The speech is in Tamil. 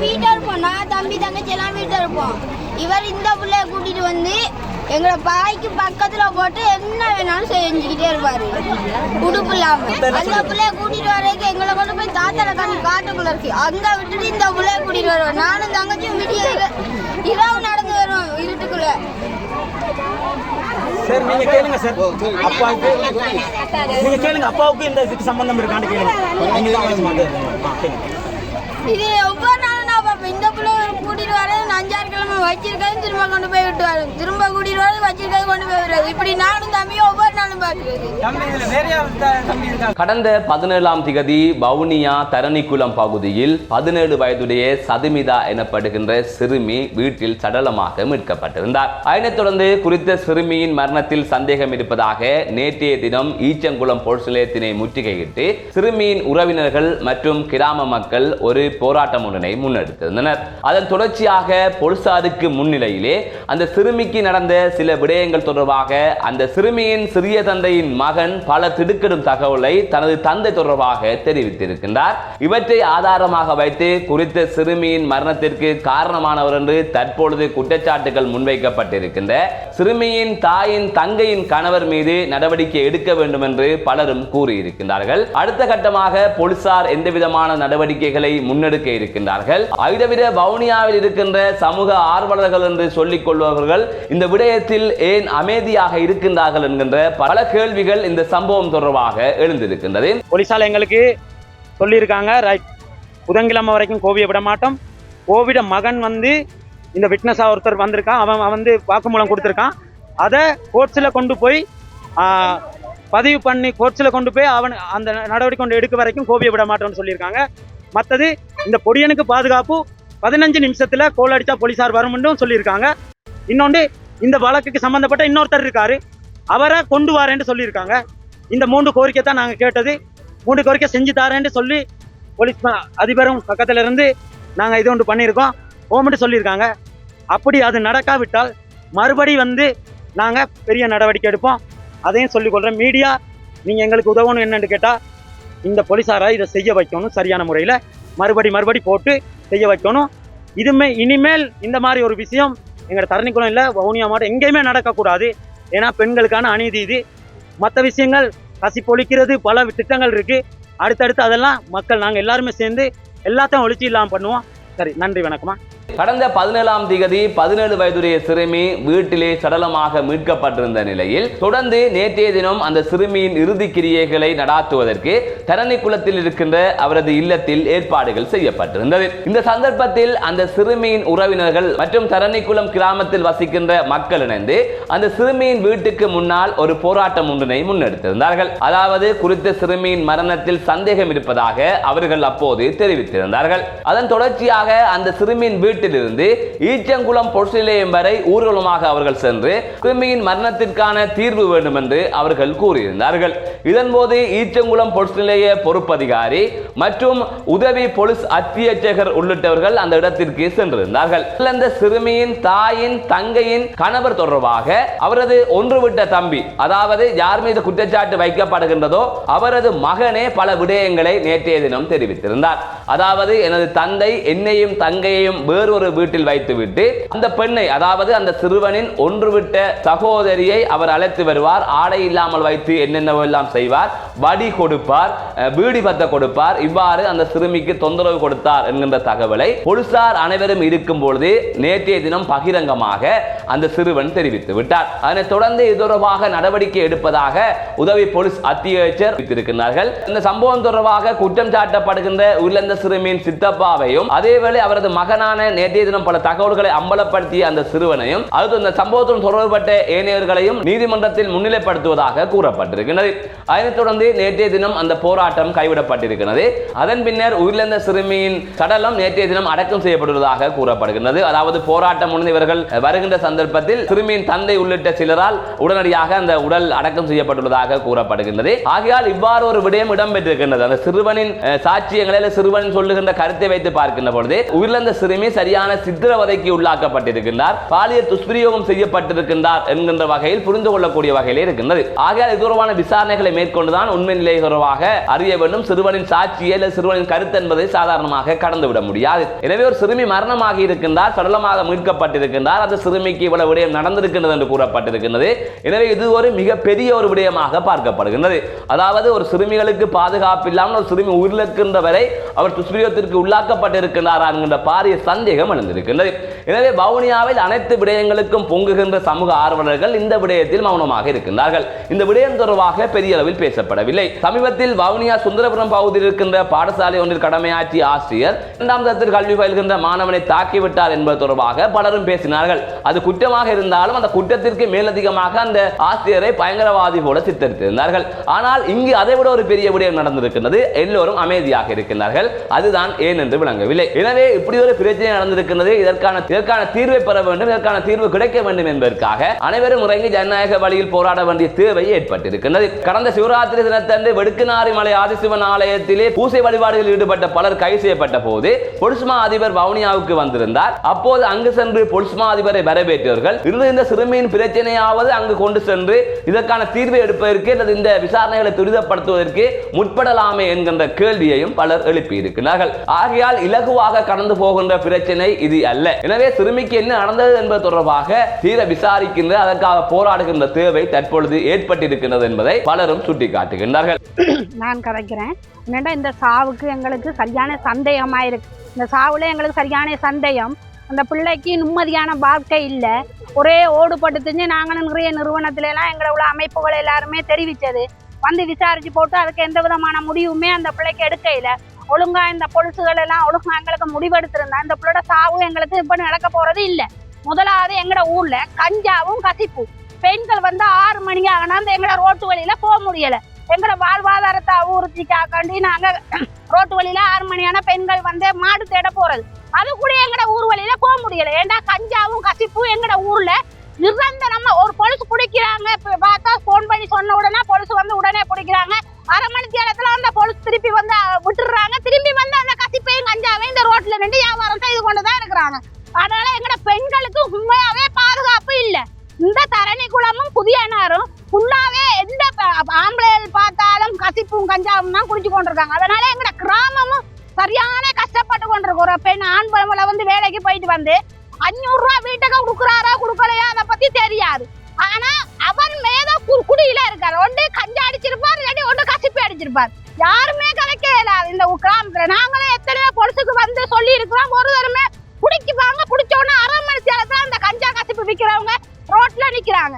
வீட்டில் இருப்போம். நான் தம்பி தங்கச்சி எல்லாம் வீட்டில் இருப்போம். இவர் இந்த பிள்ளைய கூட்டிட்டு வந்து எங்களை பாய்க்கு பக்கத்துல போட்டு என்ன வேணாலும் செஞ்சுக்கிட்டே இருப்பாரு. உடுப்பு இல்லாம. அந்த பிள்ளைய கூட்டிட்டு வரைக்கும் எங்களை கொண்டு போய் தாத்தரை கண்ணு காட்டுக்குள்ள இருக்கு. அங்க விட்டுட்டு இந்த பிள்ளைய கூட்டிட்டு வருவோம். நானும் தங்கச்சியும் விடிய இரவு நடந்து வருவோம் இருட்டுக்குள்ள. சார் நீங்க கேளுங்க சார். அப்பாவுக்கு நீங்க கேளுங்க. அப்பாவுக்கு இந்த சம்பந்தம் இருக்கான்னு கேளுங்க. இது ஒவ்வொரு நாளும் நான் பார்ப்பேன் இந்த பிள்ளை கூட்டிட்டு வரேன் அஞ்சாறு கிழமை வச்சிருக்காது திரும்ப கொண்டு போய் விட்டுவாரு. திரும்ப கூட்டிட்டு வரது வச்சிருக்காது கொண்டு போய் விடுறது இப்படி நானும் தம்பியும் ஒவ்வொரு நாளும் பார்க்குறது. தம்பி இதுல வேற யார் த- தம்பி இருக்காங்க? கடந்த பதினேழாம் திகதி வவுனியா தரணிக்குளம் பகுதியில் பதினேழு வயதுடைய சதுமிதா எனப்படுகின்ற சிறுமி வீட்டில் சடலமாக மீட்கப்பட்டிருந்தார். அதனைத் தொடர்ந்து குறித்த சிறுமியின் மரணத்தில் சந்தேகம் இருப்பதாக நேற்றைய தினம் ஈச்சங்குளம் போலீஸ் நிலையத்தினை முற்றுகையிட்டு சிறுமியின் உறவினர்கள் மற்றும் கிராம மக்கள் ஒரு போராட்டம் ஒன்றினை முன்னெடுத்திருந்தனர். அதன் தொடர்ச்சியாக போலீசாருக்கு முன்னிலையிலே அந்த சிறுமிக்கு நடந்த சில விடயங்கள் தொடர்பாக அந்த சிறுமியின் சிறிய தந்தையின் மகன் பல திடுக்கிடும் தகவலை தனது தந்தை தொடர்பாக தெரிவித்திருக்கின்றார். இவற்றை ஆதாரமாக வைத்து குறித்த சிறுமியின் மரணத்திற்கு காரணமானவர் என்று தற்பொழுது குற்றச்சாட்டுகள் முன்வைக்கப்பட்டிருக்கின்ற சிறுமியின் தாயின் தங்கையின் கணவர் மீது நடவடிக்கை எடுக்க வேண்டும் என்று பலரும் கூறியிருக்கின்றார்கள். அடுத்த கட்டமாக போலீசார் எந்தவிதமான நடவடிக்கைகளை முன்னெடுக்க இருக்கின்றார்கள். ஐதவிர வவுனியாவில் இருக்கின்ற சமூக ஆர்வலர்கள் என்று சொல்லிக் கொள்பவர்கள் இந்த விடயத்தில் ஏன் அமைதியாக இருக்கின்றார்கள் என்கின்ற பல கேள்விகள் இந்த சம்பவம் தொடர்பாக எழுந்திருக்கின்றது. போலீஸால எங்களுக்கு சொல்லியிருக்காங்க ரைட் புதன்கிழமை வரைக்கும் கோவியை விட மாட்டோம். கோவிட மகன் வந்து இந்த விட்னஸாக ஒருத்தர் வந்திருக்கான். அவன் வந்து வாக்குமூலம் கொடுத்துருக்கான். அதை கோர்ட்ஸில் கொண்டு போய் பதிவு பண்ணி கோர்ட்ஸில் கொண்டு போய் அவன் அந்த நடவடிக்கை கொண்டு எடுக்க வரைக்கும் கோவியை விட மாட்டோம்னு சொல்லியிருக்காங்க. மற்றது இந்த பொடியனுக்கு பாதுகாப்பு பதினஞ்சு நிமிஷத்தில் கோல் அடித்தா போலீஸார் வரும்னு சொல்லியிருக்காங்க. இன்னொன்று இந்த வழக்குக்கு சம்மந்தப்பட்ட இன்னொருத்தர் இருக்காரு. அவரை கொண்டு வரேன்னு சொல்லியிருக்காங்க. இந்த மூன்று கோரிக்கை தான் நாங்கள் கேட்டது. மூன்று கோரிக்கை செஞ்சு தரேன்னு சொல்லி போலீஸ் அதிபரும் பக்கத்துல இருந்து நாங்கள் இது ஒன்று பண்ணியிருக்கோம். ஓமெண்ட்டு சொல்லியிருக்காங்க. அப்படி அது நடக்காவிட்டால் மறுபடி வந்து நாங்கள் பெரிய நடவடிக்கை எடுப்போம். அதையும் சொல்லிக்கொள்கிறேன் மீடியா நீங்கள் எங்களுக்கு உதவணும் என்னென்னு கேட்டால் இந்த போலீஸாரை இதை செய்ய வைக்கணும் சரியான முறையில். மறுபடி மறுபடி போட்டு செய்ய வைக்கணும். இதுமே இனிமேல் இந்த மாதிரி ஒரு விஷயம் எங்களோட தரணிக்குளம் இல்லை வவுனியா மாவட்டம் எங்கேயுமே நடக்கக்கூடாது. ஏன்னா பெண்களுக்கான அநீதி இது. மற்ற விஷயங்கள் கசி பொழிக்கிறது பல திட்டங்கள் இருக்குது அடுத்தடுத்து அதெல்லாம் மக்கள் நாங்கள் எல்லாருமே சேர்ந்து எல்லாத்தையும் ஒழிச்சு இல்லாமல் பண்ணுவோம். சரி நன்றி வணக்கம்மா. கடந்த பதினேழாம் திகதி பதினேழு வயதுடைய சிறுமி வீட்டிலே சடலமாக மீட்கப்பட்டிருந்த நிலையில் தொடர்ந்து நேற்றைய தினம் அந்த சிறுமியின் இறுதி கிரியைகளை நடாத்துவதற்கு தரணி குளத்தில் இருக்கின்ற அவரது இல்லத்தில் ஏற்பாடுகள் செய்யப்பட்டிருந்தது. இந்த சந்தர்ப்பத்தில் அந்த சிறுமியின் உறவினர்கள் மற்றும் தரணிக்குளம் கிராமத்தில் வசிக்கின்ற மக்கள் இணைந்து அந்த சிறுமியின் வீட்டுக்கு முன்னால் ஒரு போராட்டம் ஒன்றினை முன்னெடுத்திருந்தார்கள். அதாவது குறித்த சிறுமியின் மரணத்தில் சந்தேகம் இருப்பதாக அவர்கள் அப்போது தெரிவித்திருந்தார்கள். அதன் தொடர்ச்சியாக அந்த சிறுமியின் வீட்டு வீட்டிலிருந்து ஈச்சங்குளம் பொலிஸ் நிலையம் வரை ஊர்வலமாக அவர்கள் சென்று சிறுமியின் மரணத்திற்கான தீர்வு வேண்டும் என்று அவர்கள் கூறியிருந்தார்கள். இதன்போது ஈச்சங்குளம் பொலிஸ் நிலைய பொறுப்பதிகாரி மற்றும் உதவி போலீஸ் அத்தியட்சகர் உள்ளிட்டவர்கள் அந்த இடத்திற்கு சென்றிருந்தார்கள். அந்த சிறுமியின் தாயின் தங்கையின் கணவர் தொடர்பாக அவரது ஒன்றுவிட்ட தம்பி அதாவது யார் மீது குற்றச்சாட்டு வைக்கப்படுகின்றதோ அவரது மகனே பல விடயங்களை நேற்றைய தினம் தெரிவித்திருந்தார். அதாவது எனது தந்தை என்னையும் தங்கையையும் வேறு வேறொரு வீட்டில் வைத்துவிட்டு அந்த பெண்ணை அதாவது அந்த சிறுவனின் ஒன்றுவிட்ட சகோதரியை அவர் அழைத்து வருவார். ஆடை இல்லாமல் வைத்து என்னென்னவோ எல்லாம் செய்வார். வடி கொடுப்பார் பீடி பத்த கொடுப்பார். இவ்வாறு அந்த சிறுமிக்கு தொந்தரவு கொடுத்தார் என்கின்ற தகவலை போலீசார் அனைவரும் இருக்கும் பொழுது நேற்றைய தினம் பகிரங்கமாக அந்த சிறுவன் தெரிவித்து விட்டார். அதனைத் தொடர்ந்து இது தொடர்பாக நடவடிக்கை எடுப்பதாக உதவி போலீஸ் அத்தியட்சர் வைத்திருக்கிறார்கள். இந்த சம்பவம் தொடர்பாக குற்றம் சாட்டப்படுகின்ற உயிரிழந்த சிறுமியின் சித்தப்பாவையும் அதேவேளை அவரது மகனான நேற்றைய தினம் பல தகவல்களை அம்பலப்படுத்திய அந்த சிறுவனையும் அது இந்த சம்பவத்துடன் தொடர்பட்ட ஏனையர்களையும் நீதிமன்றத்தில் முன்னிலைப்படுத்துவதாக கூறப்பட்டிருக்கிறது. அதனைத் தொடர்ந்து நேற்றைய தினம் அந்த போராட்டம் கைவிடப்பட்டிருக்கிறது. அதன் பின்னர் உயிரிழந்த சிறுமியின் சடலம் நேற்றைய தினம் அடக்கம் செய்யப்படுவதாக கூறப்படுகின்றது. அதாவது போராட்டம் முடிந்து இவர்கள் வருகின்ற சந்த சந்தர்ப்பத்தில் சிறுமியின் தந்தை உள்ளிட்ட சிலரால் உடனடியாக அந்த உடல் அடக்கம் செய்யப்பட்டுள்ளதாக கூறப்படுகின்றது. ஆகையால் இவ்வாறு ஒரு விடயம் இடம்பெற்றிருக்கின்றது. அந்த சிறுவனின் சாட்சியங்களில் சிறுவன் சொல்லுகின்ற கருத்தை வைத்து பார்க்கின்ற பொழுது உயிரிழந்த சிறுமி சரியான சித்திரவதைக்கு உள்ளாக்கப்பட்டிருக்கின்றார். பாலியல் துஷ்பிரயோகம் செய்யப்பட்டிருக்கின்றார் என்கின்ற வகையில் புரிந்து கொள்ளக்கூடிய வகையிலே இருக்கின்றது. ஆகையால் இது தொடர்பான விசாரணைகளை மேற்கொண்டுதான் உண்மை நிலை தொடர்பாக அறிய வேண்டும். சிறுவனின் சாட்சியை இல்லை சிறுவனின் கருத்து என்பதை சாதாரணமாக கடந்துவிட முடியாது. எனவே ஒரு சிறுமி மரணமாகி இருக்கின்றார் சடலமாக மீட்கப்பட்டிருக்கின்றார். அந்த சிறுமிக்கு இவ்வளவு விடயம் நடந்திருக்கின்றது என்று கூறப்பட்டிருக்கின்றது. எனவே இது ஒரு மிகப்பெரிய ஒரு விடயமாக பார்க்கப்படுகின்றது. அதாவது ஒரு சிறுமிகளுக்கு பாதுகாப்பு இல்லாமல் ஒரு சிறுமி உயிரிழக்கின்ற வரை அவர் துஷ்பிரயோகத்திற்கு உள்ளாக்கப்பட்டிருக்கின்றாரா என்கின்ற பாரிய சந்தேகம் எழுந்திருக்கின்றது. எனவே வவுனியாவில் அனைத்து விடயங்களுக்கும் பொங்குகின்ற சமூக ஆர்வலர்கள் இந்த விடயத்தில் மௌனமாக இருக்கின்றார்கள். இந்த விடயம் தொடர்பாக பெரிய அளவில் பேசப்படவில்லை. சமீபத்தில் வவுனியா சுந்தரபுரம் பகுதியில் இருக்கின்ற பாடசாலை ஒன்றில் கடமையாற்றிய ஆசிரியர் இரண்டாம் தரத்தில் கல்வி பயில்கின்ற மாணவனை தாக்கிவிட்டார் என்பது தொடர்பாக பலரும் பேசினார்கள். அது குற்றமாக இருந்தாலும் அந்த குற்றத்திற்கு மேலதிகமாக அந்த ஆசிரியரை பயங்கரவாதி போல சித்தரித்திருந்தார்கள். ஆனால் இங்கு அதை விட ஒரு பெரிய விடயம் நடந்திருக்கின்றது. எல்லோரும் அமைதியாக இருக்கின்றார்கள். அதுதான் ஏன் என்று விளங்கவில்லை. எனவே இப்படி ஒரு பிரச்சனை நடந்திருக்கின்றது. இதற்கான இதற்கான தீர்வை பெற வேண்டும். இதற்கான தீர்வு கிடைக்க வேண்டும் என்பதற்காக அனைவரும் இறங்கி ஜனநாயக வழியில் போராட வேண்டிய தேவை ஏற்பட்டிருக்கின்றது. கடந்த சிவராத்திரி தினத்தன்று வெடுக்குநாரி மலை ஆதிசிவன் ஆலயத்திலே பூசை வழிபாடுகளில் ஈடுபட்ட பலர் கைது செய்யப்பட்ட போது பொலிஸ்மா அதிபர் வவுனியாவுக்கு வந்திருந்தார். அப்போது அங்கு சென்று பொலிஸ்மா அதிபரை வரவேற்றவர்கள் இருந்து இந்த சிறுமியின் பிரச்சனையாவது அங்கு கொண்டு சென்று இதற்கான தீர்வை எடுப்பதற்கு அல்லது இந்த விசாரணைகளை துரிதப்படுத்துவதற்கு முற்படலாமே என்கின்ற கேள்வியையும் பலர் எழுப்பியிருக்கிறார்கள். ஆகையால் இலகுவாக கடந்து போகின்ற பிரச்சனை இது அல்ல. எனவே சிறுமிக்கு என்ன நடந்தது என்பது தொடர்பாக தீர விசாரிக்கின்ற அதற்காக போராடுகின்ற தேவை தற்பொழுது ஏற்பட்டிருக்கின்றது என்பதை பலரும் சுட்டிக்காட்டுகின்றார்கள். நான் கதைக்கிறேன். என்னடா இந்த சாவுக்கு எங்களுக்கு சரியான சந்தேகமாக இருக்கு இந்த சாவுல எங்களுக்கு சரியான சந்தேகம். அந்த பிள்ளைக்கு நிம்மதியான வாழ்க்கை இல்லை. ஒரே ஓடுபட்டு தெரிஞ்சு நாங்களும் நிறைய நிறுவனத்திலலாம் எங்களை உள்ள அமைப்புகள் எல்லாருமே தெரிவித்தது வந்து விசாரிச்சு போட்டு அதுக்கு எந்த விதமான முடிவுமே அந்த பிள்ளைக்கு எடுக்கையில ஒழுங்கா இந்த பொலிசுகள் எல்லாம் ஒழுங்கா எங்களுக்கு முடிவெடுத்திருந்தா இந்த பிள்ளையோட சாவு எங்களுக்கு இப்ப நடக்க போறது இல்லை. முதலாவது எங்கட ஊர்ல கஞ்சாவும் கசிப்பும். பெண்கள் வந்து ஆறு மணி ஆகினா அந்த எங்கட ரோட்டு வழியில போக முடியல. எங்களோட வாழ்வாதாரத்தை அபிவிருத்திக்காண்டி நாங்க ரோட்டு வழியில ஆறு மணியான பெண்கள் வந்து மாடு தேட போறது. அது கூட எங்கட ஊர் வழியில முடியல. ஏன்டா கஞ்சாவும் கசிப்பும் எங்கட ஊர்ல? நிரந்தரமா ஒரு பொலிசு பிடிக்கிறாங்க பார்த்தா போன் பண்ணி சொன்ன உடனே பொலிசு வந்து உடனே பிடிக்கிறாங்க அரை மணி நேரத்துல அந்த பொலிசு திருப்பி வந்து விட்டுறாங்க. விட்டுடுறாங்க திரும்பி வந்து அந்த கசிப்பையும் கஞ்சாவையும் இந்த ரோட்ல நின்று வியாபாரம் செய்து கொண்டுதான் இருக்கிறாங்க. அதனால எங்கட பெண்களுக்கு உண்மையாவே பாதுகாப்பு இல்ல. இந்த தரணி குளமும் புதிய நாரும் ஃபுல்லாவே எந்த ஆம்பளை ஆம்பளைகள் பார்த்தாலும் கசிப்பும் கஞ்சாவும் தான் குடிச்சு கொண்டிருக்காங்க. அதனால எங்கட கிராமமும் சரியான கஷ்டப்பட்டு கொண்டிருக்கு ஒரு பெண் ஆண் பழமலை வந்து வேலைக்கு போயிட்டு வந்து அஞ்சூறு ரூபா வீட்டுக்கு கொடுக்குறாரா கொடுக்கலையா அதை பத்தி தெரியாது. ஆனா அவன் மேத கு- குடியில இருக்காரு. ஒன்று கஞ்சா அடிச்சிருப்பார் இல்லாட்டி ஒன்று கசிப்பு அடிச்சிருப்பார். யாருமே கலைக்க இயலாது இந்த கிராமத்துல. நாங்களே எத்தனையோ பொலிசுக்கு வந்து சொல்லி இருக்கிறோம் ஒரு தருமே குடிக்குவாங்க குடிச்ச உடனே அரை மணி நேரத்துல அந்த கஞ்சா கசிப்பு விற்கிறவங்க ரோட்ல நிக்கிறாங்க.